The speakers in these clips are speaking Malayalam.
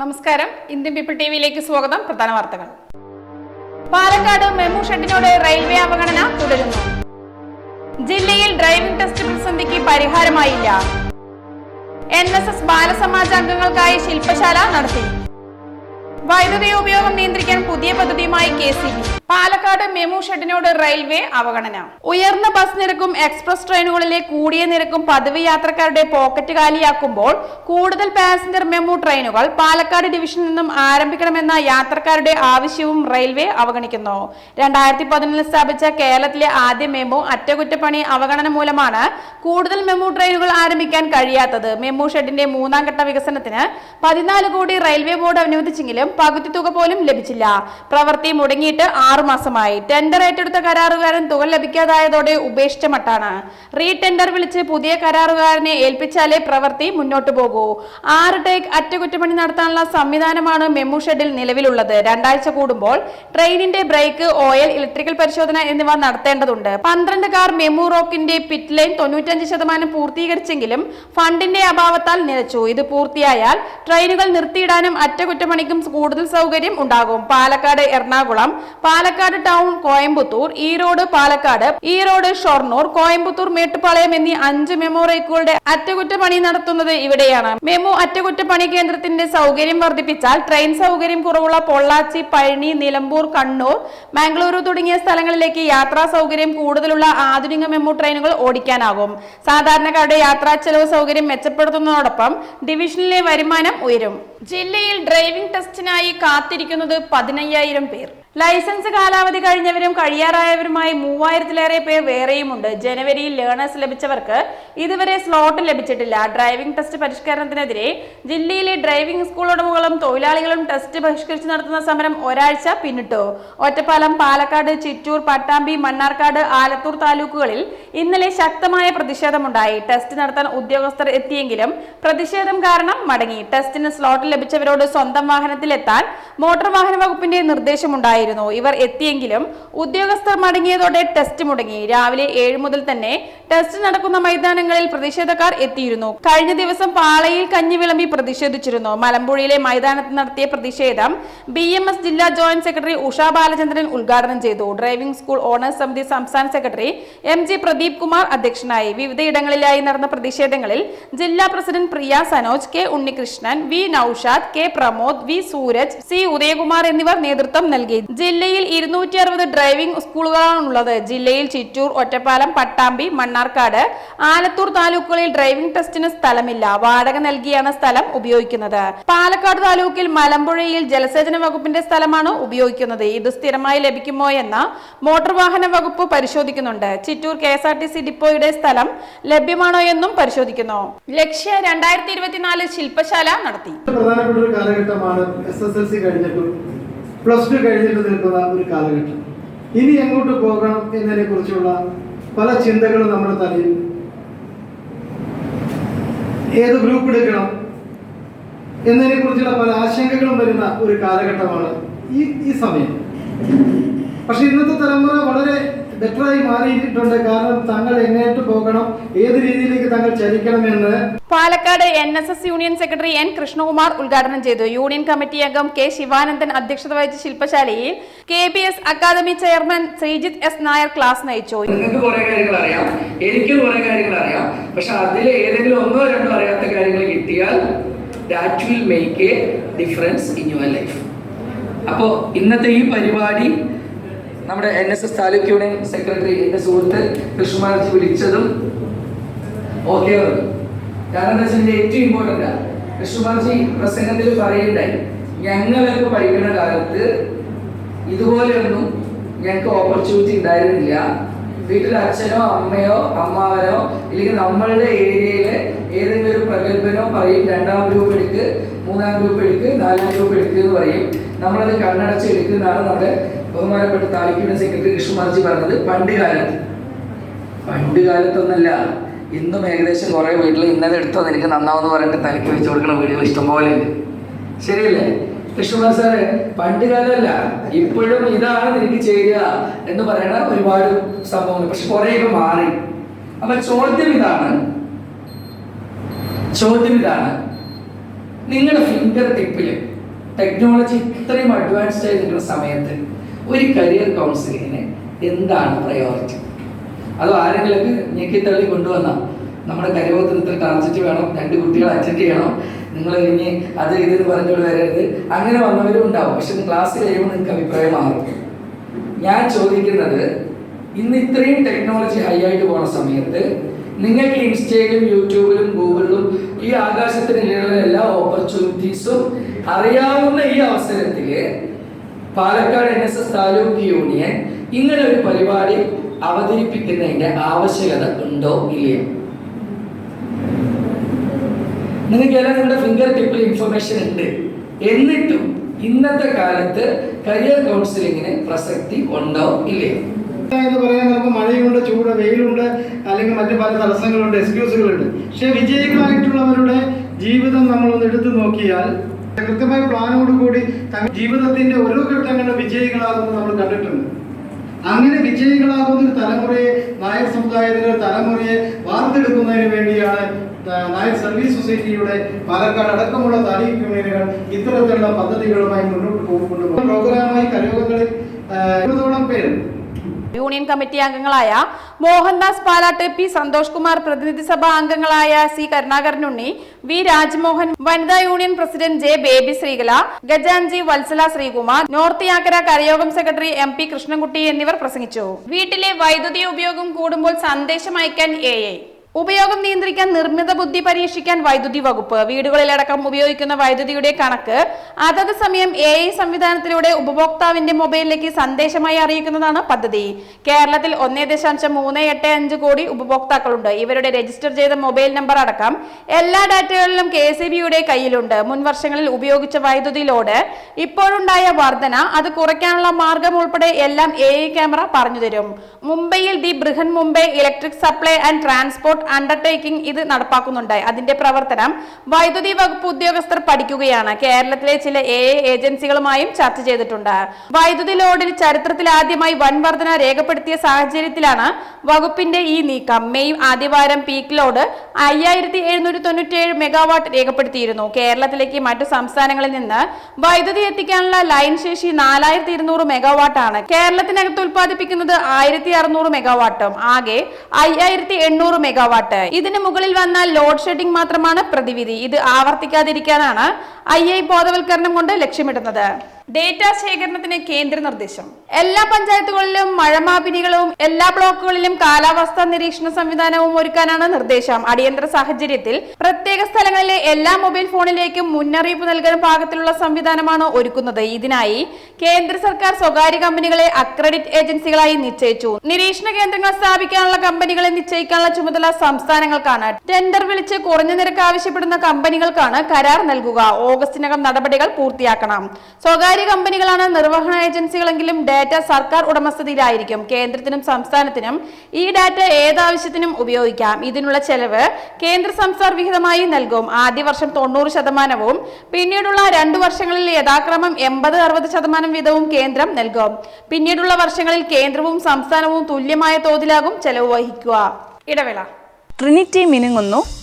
നമസ്കാരം. ഇന്ത്യൻ പീപ്പിൾ ടി വിയിലേക്ക് സ്വാഗതം. പ്രധാന വാർത്തകൾ. പാലക്കാട് മെമു ഷെഡിനോട് റെയിൽവേ അവഗണന തുടരുന്നു. ജില്ലയിൽ ഡ്രൈവിംഗ് ടെസ്റ്റ് പ്രതിസന്ധിക്ക് പരിഹാരമായില്ല. എൻ എസ് എസ് ബാലസമാജ അംഗങ്ങൾക്കായി ശില്പശാല നടത്തി. വൈദ്യുതി ഉപയോഗം നിയന്ത്രിക്കാൻ പുതിയ പദ്ധതിയുമായി K C B. Palakkad MEMU ഷെഡിനോട് railway അവഗണന. ഉയർന്ന ബസ് നിരക്കും എക്സ്പ്രസ് ട്രെയിനുകളിലെ കൂടിയ നിരക്കും പദവി യാത്രക്കാരുടെ പോക്കറ്റ് കാലിയാക്കുമ്പോൾ കൂടുതൽ പാസഞ്ചർ മെമു ട്രെയിനുകൾ പാലക്കാട് ഡിവിഷനിൽ നിന്നും ആരംഭിക്കണമെന്ന യാത്രക്കാരുടെ ആവശ്യവും റെയിൽവേ അവഗണിക്കുന്നു. രണ്ടായിരത്തി പതിനൊന്നിൽ സ്ഥാപിച്ച കേരളത്തിലെ ആദ്യ മെമു അറ്റകുറ്റപ്പണി അവഗണന മൂലമാണ് കൂടുതൽ മെമു ട്രെയിനുകൾ ആരംഭിക്കാൻ കഴിയാത്തത്. മെമു ഷെഡിന്റെ മൂന്നാം ഘട്ട വികസനത്തിന് പതിനാല് കോടി റെയിൽവേ ബോർഡ് അനുവദിച്ചെങ്കിലും പകുതി തുക പോലും ലഭിച്ചില്ല. പ്രവൃത്തി മുടങ്ങിയിട്ട് ആറു മാസമായി. ടെൻഡർ ഏറ്റെടുത്ത കരാറുകാരൻ തുക ലഭിക്കാതായതോടെ ഉപേക്ഷിച്ച മട്ടാണ്. റീ ടെൻഡർ വിളിച്ച് പുതിയ കരാറുകാരനെ ഏൽപ്പിച്ചാലേ പ്രവൃത്തി മുന്നോട്ടു പോകൂ. ആറ് ടേക്ക് അറ്റകുറ്റപ്പണി നടത്താനുള്ള സംവിധാനമാണ് മെമു ഷെഡിൽ നിലവിലുള്ളത്. രണ്ടാഴ്ച കൂടുമ്പോൾ ട്രെയിനിന്റെ ബ്രേക്ക് ഓയിൽ ഇലക്ട്രിക്കൽ പരിശോധന എന്നിവ നടത്തേണ്ടതുണ്ട്. പന്ത്രണ്ട് കാർ മെമു റോക്കിന്റെ പിറ്റ് ലൈൻ തൊണ്ണൂറ്റഞ്ച് ശതമാനം പൂർത്തീകരിച്ചെങ്കിലും ഫണ്ടിന്റെ അഭാവത്താൽ നിലച്ചു. ഇത് പൂർത്തിയായാൽ ട്രെയിനുകൾ നിർത്തിയിടാനും അറ്റകുറ്റപ്പണിക്കും കൂടുതൽ സൗകര്യം ഉണ്ടാകും. പാലക്കാട് എറണാകുളം പാലക്കാട് ടൗൺ കോയമ്പത്തൂർ ഈറോഡ് പാലക്കാട് ഈറോഡ് ഷൊർണൂർ കോയമ്പത്തൂർ മേട്ടുപാളയം എന്നീ അഞ്ച് മെമോ റേക്കുകളുടെ അറ്റകുറ്റപ്പണി നടത്തുന്നത് ഇവിടെയാണ്. മെമോ അറ്റകുറ്റപ്പണി കേന്ദ്രത്തിന്റെ സൗകര്യം വർദ്ധിപ്പിച്ചാൽ ട്രെയിൻ സൗകര്യം കുറവുള്ള പൊള്ളാച്ചി പഴനി നിലമ്പൂർ കണ്ണൂർ മംഗളൂരു തുടങ്ങിയ സ്ഥലങ്ങളിലേക്ക് യാത്രാ സൗകര്യം കൂടുതലുള്ള ആധുനിക മെമോ ട്രെയിനുകൾ ഓടിക്കാനാകും. സാധാരണക്കാരുടെ യാത്രാ ചെലവ് സൗകര്യം മെച്ചപ്പെടുത്തുന്നതോടൊപ്പം ഡിവിഷനിലെ വരുമാനം ഉയരും. ജില്ലയിൽ ഡ്രൈവിംഗ് ടെസ്റ്റിനായി കാത്തിരിക്കുന്നത് പതിനയ്യായിരം പേർ. ലൈസൻസ് കാലാവധി കഴിഞ്ഞവരും കഴിയാറായവരുമായി മൂവായിരത്തിലേറെ പേർ വേറെയുമുണ്ട്. ജനുവരിയിൽ ലേണേഴ്സ് ലഭിച്ചവർക്ക് ഇതുവരെ സ്ലോട്ട് ലഭിച്ചിട്ടില്ല. ഡ്രൈവിംഗ് ടെസ്റ്റ് പരിഷ്കരണത്തിനെതിരെ ജില്ലയിലെ ഡ്രൈവിംഗ് സ്കൂൾ ഉടമകളും തൊഴിലാളികളും ടെസ്റ്റ് ബഹിഷ്കരിച്ച് നടത്തുന്ന സമരം ഒരാഴ്ച പിന്നിട്ടു. ഒറ്റപ്പാലം പാലക്കാട് ചിറ്റൂർ പട്ടാമ്പി മണ്ണാർക്കാട് ആലത്തൂർ താലൂക്കുകളിൽ ഇന്നലെ ശക്തമായ പ്രതിഷേധമുണ്ടായി. ടെസ്റ്റ് നടത്താൻ ഉദ്യോഗസ്ഥർ എത്തിയെങ്കിലും പ്രതിഷേധം കാരണം മടങ്ങി. ടെസ്റ്റിന് സ്ലോട്ട് ലഭിച്ചവരോട് സ്വന്തം വാഹനത്തിലെത്താൻ മോട്ടോർ വാഹന വകുപ്പിന്റെ നിർദ്ദേശമുണ്ടായിരുന്നു ഇവർ എത്തിയെങ്കിലും ഉദ്യോഗസ്ഥർ മടങ്ങിയതോടെ ടെസ്റ്റ് മുടങ്ങി. രാവിലെ ഏഴ് മുതൽ തന്നെ ടെസ്റ്റ് നടക്കുന്ന മൈതാനങ്ങളിൽ പ്രതിഷേധക്കാർ എത്തിയിരുന്നു. കഴിഞ്ഞ ദിവസം പാളയിൽ കഞ്ഞി വിളമ്പി പ്രതിഷേധിച്ചിരുന്നു. മലമ്പുഴയിലെ മൈതാനത്ത് നടത്തിയ പ്രതിഷേധം ബി ജില്ലാ ജോയിന്റ് സെക്രട്ടറി ഉഷ ബാലചന്ദ്രൻ ഉദ്ഘാടനം ചെയ്തു. ഡ്രൈവിംഗ് സ്കൂൾ ഓണേഴ്സ് സമിതി സംസ്ഥാന secretary M G Pradeep Kumar അധ്യക്ഷനായി. വിവിധയിടങ്ങളിലായി നടന്ന പ്രതിഷേധങ്ങളിൽ ജില്ലാ president Priya Sanoj K Unnikrishnan V Noushad K Pramod V Sooraj C Udayakumar എന്നിവർ നേതൃത്വം നൽകി. ജില്ലയിൽ ഇരുന്നൂറ്റി അറുപത് ഡ്രൈവിംഗ് സ്കൂളുകളാണുള്ളത്. ജില്ലയിൽ ചിറ്റൂർ ഒറ്റപ്പാലം പട്ടാമ്പി മണ്ണാർക്കാട് ആലത്തൂർ താലൂക്കുകളിൽ ഡ്രൈവിംഗ് ടെസ്റ്റിന് സ്ഥലമില്ല. വാടക നൽകിയാണ് സ്ഥലം ഉപയോഗിക്കുന്നത്. പാലക്കാട് താലൂക്കിൽ മലമ്പുഴയിൽ ജലസേചന വകുപ്പിന്റെ സ്ഥലമാണ് ഉപയോഗിക്കുന്നത്. ഇത് സ്ഥിരമായി ലഭിക്കുമോ എന്ന മോട്ടോർ വാഹന വകുപ്പ് പരിശോധിക്കുന്നുണ്ട്. Chittur K S R T C ഡിപ്പോയുടെ സ്ഥലം ലഭ്യമാണോ എന്നും പരിശോധിക്കുന്നു. ലക്ഷ്യ രണ്ടായിരത്തി ഇരുപത്തിനാല് ശില്പശാല നടത്തി. പ്ലസ് ടു കഴിഞ്ഞിട്ട് നിൽക്കുന്ന ഒരു കാലഘട്ടം. ഇനി എങ്ങോട്ട് പോകണം എന്നതിനെ കുറിച്ചുള്ള പല ചിന്തകളും നമ്മുടെ തലയിൽ ഏത് ഗ്രൂപ്പ് എടുക്കണം എന്നതിനെ കുറിച്ചുള്ള പല ആശങ്കകളും വരുന്ന ഒരു കാലഘട്ടമാണ് ഈ ഈ സമയം. പക്ഷെ ഇന്നത്തെ തലമുറ വളരെ ബെറ്ററായി മാറിയിട്ടുണ്ട് കാരണം തങ്ങൾ എങ്ങോട്ട് പോകണം ഏത് രീതിയിലേക്ക് തങ്ങൾ ചലിക്കണമെന്ന് Palakkad N S S union secretary N Krishnakumar ഉദ്ഘാടനം ചെയ്തു. യൂണിയൻ കമ്മിറ്റി അംഗം കെ ശിവാനന്ദൻ അധ്യക്ഷത വഹിച്ച ശില്പശാലയിൽ K B S academy chairman Sreejith S Nair class നയിച്ചു. നിങ്ങൾക്ക് കുറെ കാര്യങ്ങൾ അറിയാം. എനിക്ക് കുറെ കാര്യങ്ങൾ അറിയാം. പക്ഷെ അതിൽ ഏതെങ്കിലും ഒന്നോ രണ്ടോ അറിയാത്ത കാര്യങ്ങൾ കിട്ടിയാൽ that will make a difference in your life അപ്പോൾ ഇന്നത്തെ ഈ പരിപാടി നമ്മുടെ N S S taluk union secretary എന്റെ സുഹൃത്ത് കൃഷ്ണമാർജി വിളിച്ചതും ഓക്കെ കാരണം എന്താ വെച്ചാൽ ഏറ്റവും ഇമ്പോർട്ടന്റ് കൃഷ്ണമാർജി പ്രസംഗത്തിൽ പറയുണ്ടായി ഞങ്ങളൊക്കെ പഠിക്കുന്ന കാലത്ത് ഇതുപോലെയൊന്നും ഞങ്ങൾക്ക് ഓപ്പർച്യൂണിറ്റി ഉണ്ടായിരുന്നില്ല. വീട്ടിൽ അച്ഛനോ അമ്മയോ അമ്മാവനോ ഇല്ലെങ്കിൽ നമ്മളുടെ ഏരിയയിലെ ഏതെങ്കിലും ഒരു പ്രഗത്ഭനോ പറയും രണ്ടാം ഗ്രൂപ്പ് എടുക്ക് മൂന്നാം ഗ്രൂപ്പ് എടുക്ക് നാലാം ഗ്രൂപ്പ് എടുക്ക് എന്ന് പറയും. നമ്മളത് കണ്ണടച്ച് എടുക്കുന്നതാണ് നമ്മുടെ ബഹുമാനപ്പെട്ട താലൂക്കിയുടെ സെക്രട്ടറി കൃഷ്ണമാർജി പറഞ്ഞത് പണ്ട് കാലത്ത്. പണ്ട് കാലത്തൊന്നല്ല. ഇന്നും ഏകദേശം കുറേ വീട്ടിൽ ഇന്നലെ എടുത്തോ എനിക്ക് നന്നാവെന്ന് പറഞ്ഞിട്ട് തലയ്ക്ക് വെച്ച് കൊടുക്കുന്ന വീഡിയോ ഇഷ്ടംപോലെ ഉണ്ട്. ശരിയല്ലേ? കൃഷ്ണകുമാർ സാറ് പണ്ട് കാലമല്ല. ഇപ്പോഴും ഇതാണ് എനിക്ക് ചെയ്യുക എന്ന് പറയുന്ന ഒരുപാട് സംഭവങ്ങൾ. പക്ഷെ കുറേയൊക്കെ മാറി. അപ്പൊ ചോദ്യം ഇതാണ്. ചോദ്യം ഇതാണ്. നിങ്ങളുടെ ഫിംഗർ ടിപ്പിൽ ടെക്നോളജി ഇത്രയും അഡ്വാൻസ്ഡ് ആയി നിൽക്കുന്ന സമയത്ത് ഒരു കരിയർ കൗൺസിലിങ്ങിന് എന്താണ് പ്രയോറിറ്റി അതോ ആരെങ്കിലും ഞെക്കിത്തള്ളി കൊണ്ടുവന്ന? നമ്മുടെ കരിവോത്രത്തിൽ ടാർജറ്റ് വേണം രണ്ട് കുട്ടികളെ അറ്റൻഡ് ചെയ്യണം നിങ്ങൾ ഇനി അത് ഇത് പറഞ്ഞുകൊണ്ട് വരരുത്. അങ്ങനെ വന്നവരും ഉണ്ടാവും. പക്ഷെ ക്ലാസ് കഴിയുമ്പോൾ നിങ്ങൾക്ക് അഭിപ്രായം മാറും. ഞാൻ ചോദിക്കുന്നത് ഇന്ന് ഇത്രയും ടെക്നോളജി ഹൈ ആയിട്ട് പോണ സമയത്ത് നിങ്ങൾക്ക് ഇൻസ്റ്റയിലും യൂട്യൂബിലും ഗൂഗിളിലും ഈ ആകാശത്തിനുള്ള എല്ലാ ഓപ്പർച്യൂണിറ്റീസും അറിയാവുന്ന ഈ അവസരത്തിൽ Palakkad N S S taluk union ഇങ്ങനെ ഒരു പരിപാടി അവതരിപ്പിക്കുന്നതിന്റെ ആവശ്യകത ഉണ്ടോ ഇല്ലയോ? നിങ്ങൾക്ക് എല്ലാം നിങ്ങളുടെ ഫിംഗർ ടിപ്പിൽ ഇൻഫർമേഷൻ ഉണ്ട്. എന്നിട്ടും ഇന്നത്തെ കാലത്ത് കരിയർ കൗൺസിലിങ്ങിന് പ്രസക്തി ഉണ്ടോ ഇല്ലയോ? എന്ന് പറയാൻ നമുക്ക് മഴയുണ്ട് ചൂട് വെയിലുണ്ട് അല്ലെങ്കിൽ മറ്റു പല തടസ്സങ്ങളുണ്ട് എക്സ്ക്യൂസുകളുണ്ട് പക്ഷെ വിജയികളായിട്ടുള്ളവരുടെ ജീവിതം നമ്മളൊന്ന് എടുത്തു നോക്കിയാൽ കൃത്യമായ പ്ലാനോട് കൂടി ജീവിതത്തിന്റെ ഓരോ ഘട്ടങ്ങളിലും വിജയികളാകുന്നത് നമ്മൾ കണ്ടിട്ടുണ്ട്. അങ്ങനെ വിജയികളാകുന്ന ഒരു തലമുറയെ നായർ സമുദായത്തിലെ തലമുറയെ വാർത്തെടുക്കുന്നതിന് വേണ്ടിയാണ് നായർ സർവീസ് സൊസൈറ്റിയുടെ പാലക്കാട് അടക്കമുള്ള താലൂക്ക് യൂണിയനുകൾ ഇത്തരത്തിലുള്ള പദ്ധതികളുമായി മുന്നോട്ട് പോകുന്നുണ്ട് പ്രോഗ്രാമായി കരയോഗങ്ങളിൽ ഇരുപതോളം പേര് യൂണിയൻ കമ്മിറ്റി അംഗങ്ങളായ മോഹൻദാസ് പാലാട്ട് പി സന്തോഷ് കുമാർ പ്രതിനിധി സഭാ അംഗങ്ങളായ സി കരുണാകരൻ ഉണ്ണി വി രാജ്മോഹൻ വനിതാ union president J Baby Sreekala ഗജാൻജി Vatsala Sreekumar north Yakkara കരയോഗം secretary M P Krishnankutty എന്നിവർ പ്രസംഗിച്ചു. വീട്ടിലെ വൈദ്യുതി ഉപയോഗം കൂടുമ്പോൾ സന്ദേശം അയക്കാൻ എ ഉപയോഗം നിയന്ത്രിക്കാൻ നിർമ്മിത ബുദ്ധി പരീക്ഷിക്കാൻ വൈദ്യുതി വകുപ്പ്. വീടുകളിലടക്കം ഉപയോഗിക്കുന്ന വൈദ്യുതിയുടെ കണക്ക് അതത് സമയം എ ഐ സംവിധാനത്തിലൂടെ ഉപഭോക്താവിന്റെ മൊബൈലിലേക്ക് സന്ദേശമായി അറിയിക്കുന്നതാണ് പദ്ധതി. കേരളത്തിൽ ഒന്നേ ദശാംശം മൂന്ന് എട്ട് അഞ്ച് കോടി ഉപഭോക്താക്കളുണ്ട്. ഇവരുടെ രജിസ്റ്റർ ചെയ്ത മൊബൈൽ നമ്പർ അടക്കം എല്ലാ ഡാറ്റകളിലും കെ സി ബിയുടെ കയ്യിലുണ്ട്. മുൻ വർഷങ്ങളിൽ ഉപയോഗിച്ച വൈദ്യുതി ലോഡ് ഇപ്പോഴുണ്ടായ വർധന അത് കുറയ്ക്കാനുള്ള മാർഗം ഉൾപ്പെടെ എല്ലാം എ ഐ ക്യാമറ പറഞ്ഞു തരും. മുംബൈയിൽ the Brihan Mumbai electric supply and transport undertaking ഇത് നടപ്പാക്കുന്നുണ്ടായി അതിന്റെ പ്രവർത്തനം വൈദ്യുതി വകുപ്പ് ഉദ്യോഗസ്ഥർ പഠിക്കുകയാണ്. കേരളത്തിലെ ചില എ ഏജൻസികളുമായും ചർച്ച ചെയ്തിട്ടുണ്ട്. വൈദ്യുതി ലോഡിൽ ചരിത്രത്തിൽ ആദ്യമായി വൻ വർധന രേഖപ്പെടുത്തിയ സാഹചര്യത്തിലാണ് വകുപ്പിന്റെ ഈ നീക്കം. മെയ് ആദ്യവാരം പീക്ക് ലോഡ് അയ്യായിരത്തി എഴുന്നൂറ്റി തൊണ്ണൂറ്റി ഏഴ് മെഗാവാട്ട് രേഖപ്പെടുത്തിയിരുന്നു. കേരളത്തിലേക്ക് മറ്റു സംസ്ഥാനങ്ങളിൽ നിന്ന് വൈദ്യുതി എത്തിക്കാനുള്ള ലൈൻ ശേഷി നാലായിരത്തി ഇരുന്നൂറ് മെഗാവാട്ട് ആണ്. കേരളത്തിനകത്ത് ഉത്പാദിപ്പിക്കുന്നത് ആയിരത്തി അറുന്നൂറ് മെഗാവാട്ടും ആകെ അയ്യായിരത്തി എണ്ണൂറ് മെഗാവാട്ട് ഇതിന് മുകളിൽ വന്നാൽ ലോഡ് ഷെഡിംഗ് മാത്രമാണ് പ്രതിവിധി. ഇത് ആവർത്തിക്കാതിരിക്കാനാണ് ഐ ഐ ബോധവൽക്കരണം കൊണ്ട് ലക്ഷ്യമിടുന്നത്. ഡേറ്റ ശേഖരണത്തിന് കേന്ദ്ര നിർദ്ദേശം. എല്ലാ പഞ്ചായത്തുകളിലും മഴമാപിനികളും എല്ലാ ബ്ലോക്കുകളിലും കാലാവസ്ഥാ നിരീക്ഷണ സംവിധാനവും ഒരുക്കാനാണ് നിർദ്ദേശം. അടിയന്തര സാഹചര്യത്തിൽ പ്രത്യേക സ്ഥലങ്ങളിലെ എല്ലാ മൊബൈൽ ഫോണിലേക്കും മുന്നറിയിപ്പ് നൽകുന്ന പാകത്തിലുള്ള സംവിധാനമാണ് ഒരുക്കുന്നത്. ഇതിനായി കേന്ദ്ര സർക്കാർ സ്വകാര്യ കമ്പനികളെ അക്രഡിറ്റ് ഏജൻസികളായി നിശ്ചയിച്ചു. നിരീക്ഷണ കേന്ദ്രങ്ങൾ സ്ഥാപിക്കാനുള്ള കമ്പനികളെ നിശ്ചയിക്കാനുള്ള ചുമതല സംസ്ഥാനങ്ങൾക്കാണ്. ടെൻഡർ വിളിച്ച് കുറഞ്ഞ നിരക്ക് ആവശ്യപ്പെടുന്ന കമ്പനികൾക്കാണ് കരാർ നൽകുക. ഓഗസ്റ്റിനകം നടപടികൾ പൂർത്തിയാക്കണം. സ്വകാര്യ കമ്പനികളാണ് നിർവഹണ ഏജൻസികളെങ്കിലും ഡാറ്റ സർക്കാർ ഉടമസ്ഥതയിലായിരിക്കും. കേന്ദ്രത്തിനും സംസ്ഥാനത്തിനും ഈ ഡാറ്റ ഏതാവശ്യത്തിനും ഉപയോഗിക്കാം. ഇതിനുള്ള ചെലവ് കേന്ദ്ര സംസ്ഥാന വിഹിതമായി നൽകും. ആദ്യ വർഷം തൊണ്ണൂറ് ശതമാനവും പിന്നീടുള്ള രണ്ടു വർഷങ്ങളിൽ യഥാക്രമം എൺപത് അറുപത് ശതമാനം വീതവും കേന്ദ്രം നൽകും. പിന്നീടുള്ള വർഷങ്ങളിൽ കേന്ദ്രവും സംസ്ഥാനവും തുല്യമായ തോതിലാകും ചെലവ് വഹിക്കുക. ഇടവേള. ട്രിനിറ്റി മിനുങ്ങുന്നു.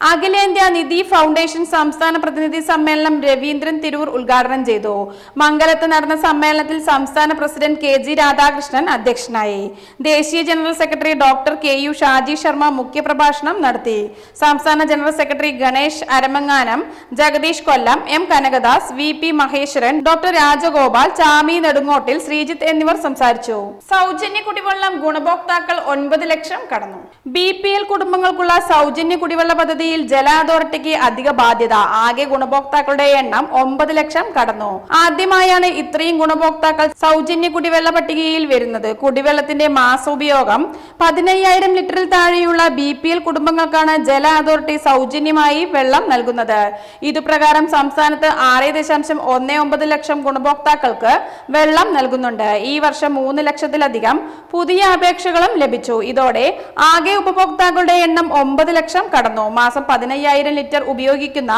അഖിലേന്ത്യാ നിധി ഫൗണ്ടേഷൻ സംസ്ഥാന പ്രതിനിധി സമ്മേളനം രവീന്ദ്രൻ തിരൂർ ഉദ്ഘാടനം ചെയ്തു. മംഗലത്ത് നടന്ന സമ്മേളനത്തിൽ സംസ്ഥാന പ്രസിഡന്റ് കെ ജി രാധാകൃഷ്ണൻ അധ്യക്ഷനായി. ദേശീയ general secretary doctor K U Shaji Sharma മുഖ്യപ്രഭാഷണം നടത്തി. സംസ്ഥാന general secretary Ganesh Aramanganam Jagadish Kollam M Kanakadas V P Maheswaran doctor Rajagopal Chami Nedungottil Sreejith എന്നിവർ സംസാരിച്ചു. സൗജന്യ കുടിവെള്ളം ഗുണഭോക്താക്കൾ ഒൻപത് ലക്ഷം കടന്നു. ബി കുടുംബങ്ങൾക്കുള്ള സൗജന്യ കുടിവെള്ള പദ്ധതിയിൽ ജല അതോറിറ്റിക്ക് അധിക ബാധ്യത. ആകെ ഗുണഭോക്താക്കളുടെ എണ്ണം ഒമ്പത് ലക്ഷം കടന്നു. ആദ്യമായാണ് ഇത്രയും ഗുണഭോക്താക്കൾ സൗജന്യ കുടിവെള്ള പട്ടികയിൽ വരുന്നത്. കുടിവെള്ളത്തിന്റെ മാസോപയോഗം പതിനയ്യായിരം ലിറ്ററിൽ താഴെയുള്ള ബി പി എൽ കുടുംബങ്ങൾക്കാണ് ജല അതോറിറ്റി സൗജന്യമായി വെള്ളം നൽകുന്നത്. ഇതുപ്രകാരം സംസ്ഥാനത്ത് ആറ് ദശാംശം ഒന്ന് ഒമ്പത് ലക്ഷം ഗുണഭോക്താക്കൾക്ക് വെള്ളം നൽകുന്നുണ്ട്. ഈ വർഷം മൂന്ന് ലക്ഷത്തിലധികം പുതിയ അപേക്ഷകളും ലഭിച്ചു. ഇതോടെ ആകെ ഉപഭോക്താക്കളുടെ എണ്ണം ഒമ്പത് ലക്ഷം കടന്നു. മാസം പതിനയ്യായിരം ലിറ്റർ ഉപയോഗിക്കുന്ന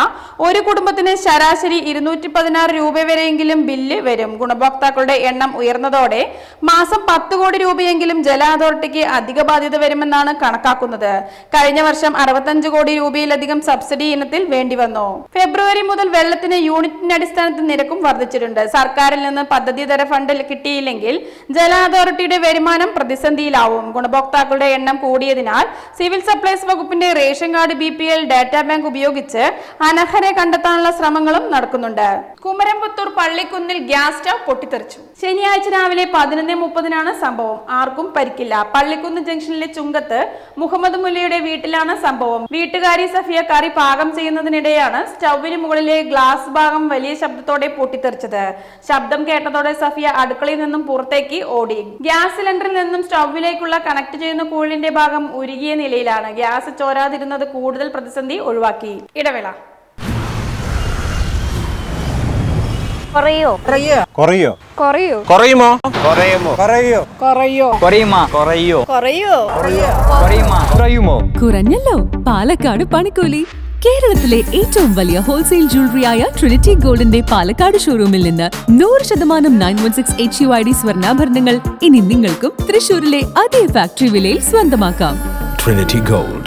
ഒരു കുടുംബത്തിന് ശരാശരി ഇരുന്നൂറ്റി പതിനാറ് രൂപ വരെയെങ്കിലും ബില്ല് വരും. ഗുണഭോക്താക്കളുടെ എണ്ണം ഉയർന്നതോടെ മാസം പത്ത് കോടി രൂപയെങ്കിലും ജല അതോറിറ്റിക്ക് അധിക ബാധ്യത വരുമെന്നാണ് കണക്കാക്കുന്നത്. കഴിഞ്ഞ വർഷം അറുപത്തഞ്ച് കോടി രൂപയിലധികം സബ്സിഡി ഇനത്തിൽ വേണ്ടി വന്നു ഫെബ്രുവരി മുതൽ വെള്ളത്തിന് യൂണിറ്റിന്റെ അടിസ്ഥാനത്തിൽ നിരക്കും വർദ്ധിച്ചിട്ടുണ്ട്. സർക്കാരിൽ നിന്ന് പദ്ധതിതര ഫണ്ട് കിട്ടിയില്ലെങ്കിൽ ജല അതോറിറ്റിയുടെ വരുമാനം പ്രതിസന്ധിയിലാവും. ഗുണഭോക്താക്കളുടെ എണ്ണം കൂടിയതിനാൽ സിവിൽ സപ്ലൈസ് വകുപ്പിന്റെ ration card B P L data bank ഉപയോഗിച്ച് അനർഹരെ കണ്ടെത്താനുള്ള ശ്രമങ്ങളും നടക്കുന്നുണ്ട്. കുമരംപുത്തൂർ പള്ളിക്കുന്നിൽ ഗ്യാസ് സ്റ്റവ് പൊട്ടിത്തെറിച്ചു. ശനിയാഴ്ച രാവിലെ പതിനൊന്ന് മുപ്പതിനാണ് സംഭവം. ആർക്കും പരിക്കില്ല. പള്ളിക്കുന്ന് ജംഗ്ഷനിലെ ചുങ്കത്ത് മുഹമ്മദ് മുല്ലയുടെ വീട്ടിലാണ് സംഭവം. വീട്ടുകാരി സഫിയ കറി പാകം ചെയ്യുന്നതിനിടെയാണ് സ്റ്റൗവിന് മുകളിലെ ഗ്ലാസ് ഭാഗം വലിയ ശബ്ദത്തോടെ പൊട്ടിത്തെറിച്ചത്. ശബ്ദം കേട്ടതോടെ സഫിയ അടുക്കളയിൽ നിന്നും പുറത്തേക്ക് ഓടി. ഗ്യാസ് സിലിണ്ടറിൽ നിന്നും സ്റ്റൗവിലേക്കുള്ള കണക്ട് ചെയ്യുന്ന കൂളിന്റെ ഭാഗം ഉരുകിയ നിലയിലാണ്. ഗ്യാസ് ചോരാതിരുന്നത് കൂടുതൽ പ്രതിസന്ധി ഒഴിവാക്കി. ഇടവേള. കുറയോ? കുറയോ? കുറയോ? കുറയുമോ? കുറയുമോ? കുറയോ? കുറയോ? കുറയുമോ? കുറയോ? കുറയുമോ? കുറഞ്ഞല്ലോ. പാലക്കാട് പണിക്കൂലി. കേരളത്തിലെ ഏറ്റവും വലിയ ഹോൾസെയിൽ ജ്വല്ലറിയായ ട്രിനിറ്റി ഗോൾഡിന്റെ പാലക്കാട് ഷോറൂമിൽ നിന്ന് നൂറ് ശതമാനം nine one six H U I D സ്വർണാഭരണങ്ങൾ ഇനി നിങ്ങൾക്കും തൃശൂരിലെ അതേ ഫാക്ടറി വിലയിൽ സ്വന്തമാക്കാം. Trinity Gold,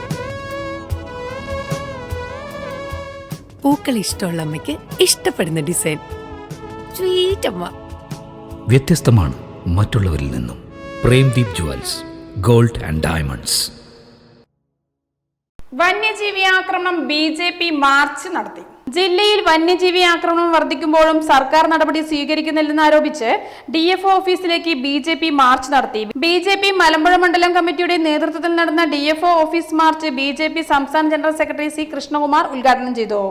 പൂക്കൾ ഇഷ്ടമുള്ള അമ്മയ്ക്ക് ഇഷ്ടപ്പെടുന്ന ഡിസൈൻ. സ്വീറ്റ് അമ്മ. വ്യത്യസ്തമാണ് മറ്റുള്ളവരിൽ നിന്നും. Premdeep jewels gold and diamonds. വന്യജീവി ആക്രമണം ബി ജെ പി മാർച്ച് നടത്തി. ജില്ലയിൽ വന്യജീവി ആക്രമണം വർദ്ധിക്കുമ്പോഴും സർക്കാർ നടപടി സ്വീകരിക്കുന്നില്ലെന്നാരോപിച്ച് ഡി എഫ് ഓഫീസിലേക്ക് ബി ജെ പി മാർച്ച് നടത്തി. ബി ജെ പി മലമ്പുഴ മണ്ഡലം കമ്മിറ്റിയുടെ നേതൃത്വത്തിൽ നടന്ന D F office march B J P സംസ്ഥാന ജനറൽ സെക്രട്ടറി സി കൃഷ്ണകുമാർ ഉദ്ഘാടനം ചെയ്തു.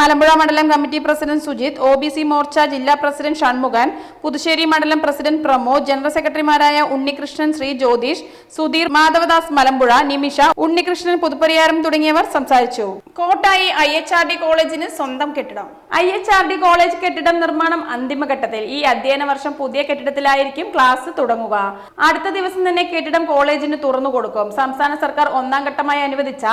മലമ്പുഴ മണ്ഡലം committee president Sujith O B C Morcha ജില്ലാ പ്രസിഡന്റ് ഷൺമുഖൻ പുതുശ്ശേരി മണ്ഡലം പ്രസിഡന്റ് പ്രമോദ് ജനറൽ സെക്രട്ടറിമാരായ ഉണ്ണികൃഷ്ണൻ ശ്രീ ജ്യോതിഷ് സുധീർ മാധവദാസ് മലമ്പുഴ നിമിഷ ഉണ്ണികൃഷ്ണൻ പുതുപ്പരിയാരം തുടങ്ങിയവർ സംസാരിച്ചു. Kottayi I H R D കോളേജിന് സ്വന്തം കെട്ടിടം. I H R D college കെട്ടിടം നിർമ്മാണം അന്തിമഘട്ടത്തിൽ ഈ അധ്യയന വർഷം പുതിയ കെട്ടിടത്തിലായിരിക്കും ക്ലാസ് തുടങ്ങുക. അടുത്ത ദിവസം തന്നെ കെട്ടിടം കോളേജിന് തുറന്നു കൊടുക്കും. സംസ്ഥാന സർക്കാർ ഒന്നാം ഘട്ടമായി അനുവദിച്ച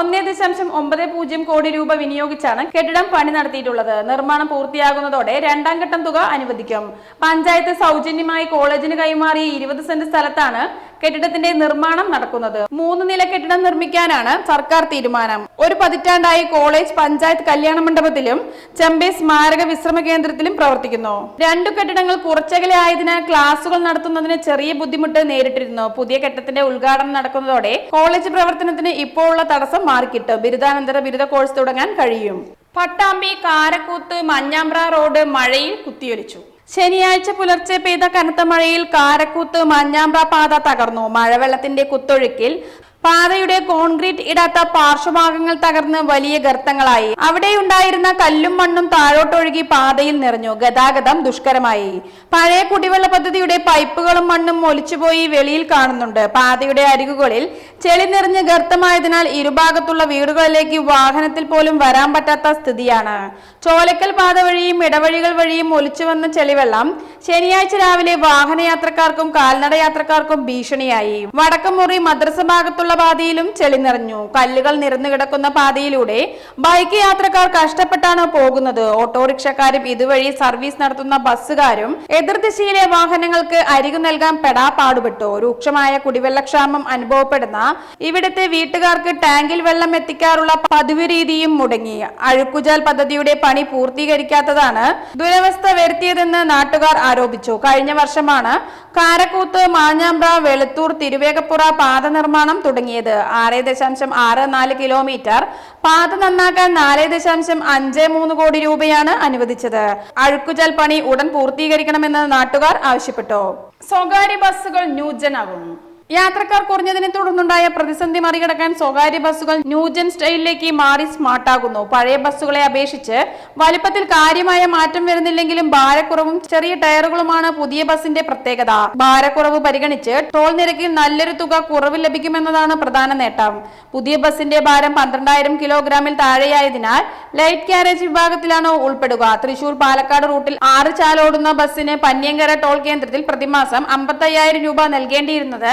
ഒന്നേ ദശാംശം ഒമ്പത് പൂജ്യം കോടി രൂപ വിനിയോഗിച്ചാണ് കെട്ടിടം പണി നടത്തിയിട്ടുള്ളത്. നിർമ്മാണം പൂർത്തിയാകുന്നതോടെ രണ്ടാം ഘട്ടം തുക അനുവദിക്കും. പഞ്ചായത്ത് സൗജന്യമായി കോളേജിന് കൈമാറിയ ഇരുപത് സെന്റ് സ്ഥലത്താണ് കെട്ടിടത്തിന്റെ നിർമ്മാണം നടക്കുന്നത്. മൂന്ന് നില കെട്ടിടം നിർമ്മിക്കാനാണ് സർക്കാർ തീരുമാനം. ഒരു പതിറ്റാണ്ടായി കോളേജ് പഞ്ചായത്ത് കല്യാണ മണ്ഡപത്തിലും ചെമ്പൈ സ്മാരക വിശ്രമ കേന്ദ്രത്തിലും പ്രവർത്തിക്കുന്നു. രണ്ടു കെട്ടിടങ്ങൾ കുറച്ചകലെ ആയതിനാൽ ക്ലാസുകൾ നടത്തുന്നതിന് ചെറിയ ബുദ്ധിമുട്ട് നേരിട്ടിരുന്നു. പുതിയ കെട്ടിടത്തിന്റെ ഉദ്ഘാടനം നടക്കുന്നതോടെ കോളേജ് പ്രവർത്തനത്തിന് ഇപ്പോൾ ഉള്ള തടസ്സം മാറിക്കിട്ടും. ബിരുദാനന്തര ബിരുദ കോഴ്സ് തുടങ്ങാൻ കഴിയും. പട്ടാമ്പി കാരക്കൂത്ത് മഞ്ഞാമ്പ്ര റോഡ് മഴയിൽ കുത്തിയൊലിച്ചു. ശനിയാഴ്ച പുലർച്ചെ പെയ്ത കനത്ത മഴയിൽ കാരക്കൂത്ത് മഞ്ഞാമ്പ്ര പാത തകർന്നു. മഴവെള്ളത്തിന്റെ കുത്തൊഴുക്കിൽ പാതയുടെ കോൺക്രീറ്റ് ഇടാത്ത പാർശ്വഭാഗങ്ങൾ തകർന്ന് വലിയ ഗർത്തങ്ങളായി. അവിടെയുണ്ടായിരുന്ന കല്ലും മണ്ണും താഴോട്ടൊഴുകി പാതയിൽ നിറഞ്ഞു. ഗതാഗതം ദുഷ്കരമായി. പഴയ കുടിവെള്ള പദ്ധതിയുടെ പൈപ്പുകളും മണ്ണും ഒലിച്ചുപോയി വെളിയിൽ കാണുന്നുണ്ട്. പാതയുടെ അരികുകളിൽ ചെളി നിറഞ്ഞ് ഗർത്തമായതിനാൽ ഇരുഭാഗത്തുള്ള വീടുകളിലേക്ക് വാഹനത്തിൽ പോലും വരാൻ പറ്റാത്ത സ്ഥിതിയാണ്. ചോലക്കൽ പാത വഴിയും ഇടവഴികൾ വഴിയും ഒലിച്ചു വന്ന ചെളിവെള്ളം ശനിയാഴ്ച രാവിലെ വാഹനയാത്രക്കാർക്കും കാൽനട യാത്രക്കാർക്കും ഭീഷണിയായി. വടക്കമുറി മദ്രസ ഭാഗത്തുള്ള പാതയിലും ചെളി നിറഞ്ഞു. കല്ലുകൾ നിരന്നു കിടക്കുന്ന പാതയിലൂടെ ബൈക്ക് യാത്രക്കാർ കഷ്ടപ്പെട്ടാണ് പോകുന്നത്. ഓട്ടോറിക്ഷക്കാരും ഇതുവഴി സർവീസ് നടത്തുന്ന ബസ്സുകാരും എതിർദിശയിലെ വാഹനങ്ങൾക്ക് അരികു നൽകാൻ പെടാ പാടുപെട്ടു. രൂക്ഷമായ കുടിവെള്ളക്ഷാമം അനുഭവപ്പെടുന്ന ഇവിടുത്തെ വീട്ടുകാർക്ക് ടാങ്കിൽ വെള്ളം എത്തിക്കാറുള്ള പതിവ് രീതിയും മുടങ്ങി. അഴുക്കുജാൽ പദ്ധതിയുടെ പണി പൂർത്തീകരിക്കാത്തതാണ് ദുരവസ്ഥ വരുത്തിയതെന്ന് നാട്ടുകാർ ആരോപിച്ചു. കഴിഞ്ഞ വർഷമാണ് കാരക്കൂത്ത് മാഞ്ഞാമ്പ്ര വെളുത്തൂർ തിരുവേഗപ്പുറ പാത നിർമ്മാണം തുടങ്ങിയത്. ആറ് ദശാംശം ആറ് നാല് കിലോമീറ്റർ പാത നന്നാക്കാൻ നാല് ദശാംശം അഞ്ച് മൂന്ന് കോടി രൂപയാണ് അനുവദിച്ചത്. അഴുക്കുചൽ പണി ഉടൻ പൂർത്തീകരിക്കണമെന്ന് നാട്ടുകാർ ആവശ്യപ്പെട്ടു. സ്വകാര്യ ബസ്സുകൾ ന്യൂജനാകും യാത്രക്കാർ കുറഞ്ഞതിനെ തുടർന്നുണ്ടായ പ്രതിസന്ധി മറികടക്കാൻ സ്വകാര്യ ബസ്സുകൾ ന്യൂജൻ സ്റ്റൈലിലേക്ക് മാറി സ്മാർട്ടാകുന്നു പഴയ ബസ്സുകളെ അപേക്ഷിച്ച് വലിപ്പത്തിൽ കാര്യമായ മാറ്റം വരുന്നില്ലെങ്കിലും ഭാരക്കുറവും ചെറിയ ടയറുകളുമാണ് പുതിയ ബസിന്റെ പ്രത്യേകത. ഭാരക്കുറവ് പരിഗണിച്ച് ടോൾ നിരക്കിൽ നല്ലൊരു തുക കുറവ് ലഭിക്കുമെന്നതാണ് പ്രധാന നേട്ടം. പുതിയ ബസിന്റെ ഭാരം പന്ത്രണ്ടായിരം കിലോഗ്രാമിൽ താഴെയായതിനാൽ ലൈറ്റ് ക്യാരേജ് വിഭാഗത്തിലാണ് ഉൾപ്പെടുക. തൃശൂർ പാലക്കാട് റൂട്ടിൽ ആറ് ചാലോടുന്ന ബസ്സിന് പന്യങ്കര ടോൾ കേന്ദ്രത്തിൽ പ്രതിമാസം അമ്പത്തയ്യായിരം രൂപ നൽകേണ്ടിയിരുന്നത്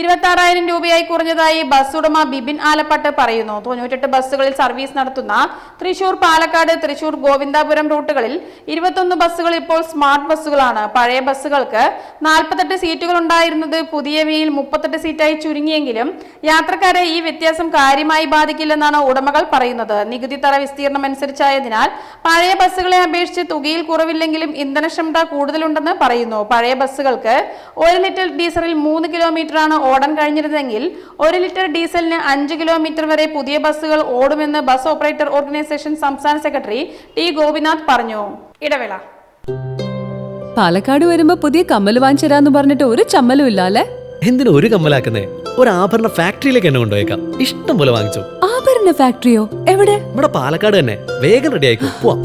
ഇരുപത്തി രൂപയായി കുറഞ്ഞതായി ബസ് ഉടമ ബിബിൻ ആലപ്പാട്ട് പറയുന്നു. തൊണ്ണൂറ്റെട്ട് ബസ്സുകളിൽ സർവീസ് നടത്തുന്ന തൃശൂർ പാലക്കാട് തൃശൂർ ഗോവിന്ദാപുരം റൂട്ടുകളിൽ ഇരുപത്തൊന്ന് ബസ്സുകൾ ഇപ്പോൾ സ്മാർട്ട് ബസ്സുകളാണ്. പഴയ ബസ്സുകൾക്ക് നാൽപ്പത്തെട്ട് സീറ്റുകൾ ഉണ്ടായിരുന്നത് പുതിയവയിൽ മുപ്പത്തെട്ട് സീറ്റായി ചുരുങ്ങിയെങ്കിലും യാത്രക്കാരെ ഈ വ്യത്യാസം കാര്യമായി ബാധിക്കില്ലെന്നാണ് ഉടമകൾ പറയുന്നത്. നികുതി തറ വിസ്തീർണം അനുസരിച്ചായതിനാൽ പഴയ ബസ്സുകളെ അപേക്ഷിച്ച് തുകയിൽ കുറവില്ലെങ്കിലും ഇന്ധനക്ഷമത കൂടുതലുണ്ടെന്ന് പറയുന്നു. പഴയ ബസ്സുകൾക്ക് ഒരു ലിറ്റർ ഡീസലിൽ മൂന്ന് കിലോമീറ്റർ ആണ് ഓടാൻ കഴിഞ്ഞിരുന്നെങ്കിൽ ഒരു ലിറ്റർ ഡീസലിന് അഞ്ച് കിലോമീറ്റർ വരെ പുതിയ ബസ്സുകൾ ഓടുമെന്ന് ബസ് ഓപ്പറേറ്റർ ഓർഗനൈസേഷൻ സംസ്ഥാന സെക്രട്ടറി ടി ഗോപിനാഥ് പറഞ്ഞു. ഇടവേള. പാലക്കാട് വരുമ്പോ പുതിയ കമ്മൽ വാങ്ങിച്ചു പറഞ്ഞിട്ട് ഒരു ചമ്മലും ഇല്ല അല്ലെ എന്തിനു ഒരു കമ്മലാക്കുന്നേ? ഒരു ആഭരണ ഫാക്ടറിയിലേക്ക് എന്നെ കൊണ്ടുപോയേക്കാം. ഇഷ്ടം പോലെ വാങ്ങിച്ചു. ആഭരണ ഫാക്ടറിയോ? എവിടെ? ഇവിടെ പാലക്കാട് തന്നെ. വേഗം റെഡി ആയിക്കോ. പോവാം.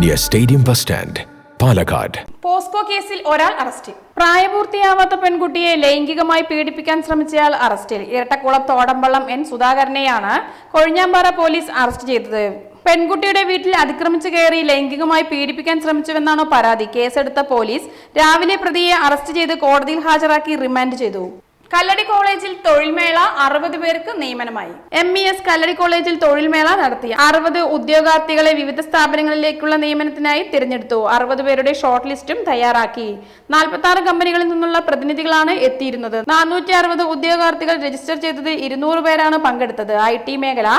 near stadium bus stand Palakkad POCSO കേസിൽ ഒരാൾ അറസ്റ്റിൽ പ്രായപൂർത്തിയാവാത്ത പെൺകുട്ടിയെ ലൈംഗികമായി പീഡിപ്പിക്കാൻ ശ്രമിച്ചയാൾ അറസ്റ്റിൽ. ഇരട്ടക്കുളം തോടമ്പള്ളം എൻ സുധാകരനെയാണ് കൊഴിഞ്ഞാമ്പാറ പോലീസ് അറസ്റ്റ് ചെയ്തത്. പെൺകുട്ടിയുടെ വീട്ടിൽ അതിക്രമിച്ചു കയറി ലൈംഗികമായി പീഡിപ്പിക്കാൻ ശ്രമിച്ചുവെന്നാണ് പരാതി. കേസെടുത്ത പോലീസ് രാവിലെ പ്രതിയെ അറസ്റ്റ് ചെയ്ത് കോടതിയിൽ ഹാജരാക്കി റിമാൻഡ് ചെയ്തു. കല്ലടി കോളേജിൽ തൊഴിൽമേള അറുപത് പേർക്ക് നിയമനമായി. M E S Kalladi college തൊഴിൽമേള നടത്തി അറുപത് ഉദ്യോഗാർത്ഥികളെ വിവിധ സ്ഥാപനങ്ങളിലേക്കുള്ള നിയമനത്തിനായി തിരഞ്ഞെടുത്തു. അറുപത് പേരുടെ ഷോർട്ട് ലിസ്റ്റും തയ്യാറാക്കി. നാൽപ്പത്തി ആറ് കമ്പനികളിൽ നിന്നുള്ള പ്രതിനിധികളാണ് എത്തിയിരുന്നത്. നാനൂറ്റി അറുപത് ഉദ്യോഗാർത്ഥികൾ രജിസ്റ്റർ ചെയ്തത് ഇരുന്നൂറ് പേരാണ് പങ്കെടുത്തത്. ഐ ടി മേഖല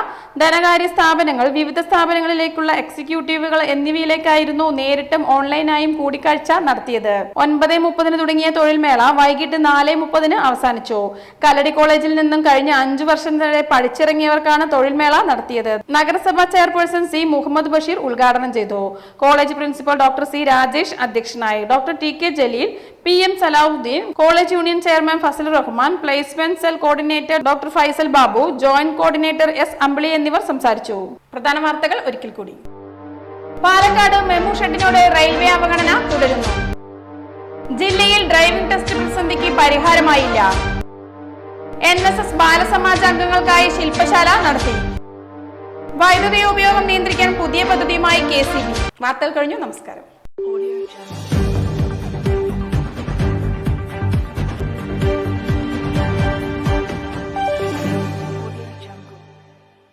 ധനകാര്യ സ്ഥാപനങ്ങൾ വിവിധ സ്ഥാപനങ്ങളിലേക്കുള്ള എക്സിക്യൂട്ടീവുകൾ എന്നിവയിലേക്കായിരുന്നു നേരിട്ടും ഓൺലൈനായും കൂടിക്കാഴ്ച നടത്തിയത്. ഒൻപത് മുപ്പതിന് തുടങ്ങിയ തൊഴിൽമേള വൈകിട്ട് നാല് മുപ്പതിന് അവസാനിച്ചു. സമ്മാനിച്ചു കല്ലടി കോളേജിൽ നിന്നും കഴിഞ്ഞ അഞ്ചു വർഷം വരെ പഠിച്ചിറങ്ങിയവർക്കാണ് തൊഴിൽമേള നടത്തിയത്. നഗരസഭാ ചെയർപേഴ്സൺ സി മുഹമ്മദ് ബഷീർ ഉദ്ഘാടനം ചെയ്തു. College principal doctor C Rajesh അധ്യക്ഷനായി. Doctor T K Jaleel P M Salahuddin college union chairman Fazal Rahman placement cell coordinator doctor Faisal Babu joint coordinator S Ambili എന്നിവർ സംസാരിച്ചു. പ്രധാന വാർത്തകൾ ഒരിക്കൽ കൂടി. പാലക്കാട് മെമു ഷെഡിനോട് റെയിൽവേ അവഗണന തുടരുന്നു. ജില്ലയിൽ ഡ്രൈവിംഗ് ടെസ്റ്റ് പ്രതിസന്ധിക്ക് പരിഹാരമായില്ല. എൻ എസ് എസ് ബാലസമാജ അംഗങ്ങൾക്കായി ശില്പശാല നടത്തി. വൈദ്യുതി ഉപയോഗം നിയന്ത്രിക്കാൻ പുതിയ പദ്ധതിയുമായി കെ സി ബി. വാർത്തകൾ കഴിഞ്ഞു. നമസ്കാരം.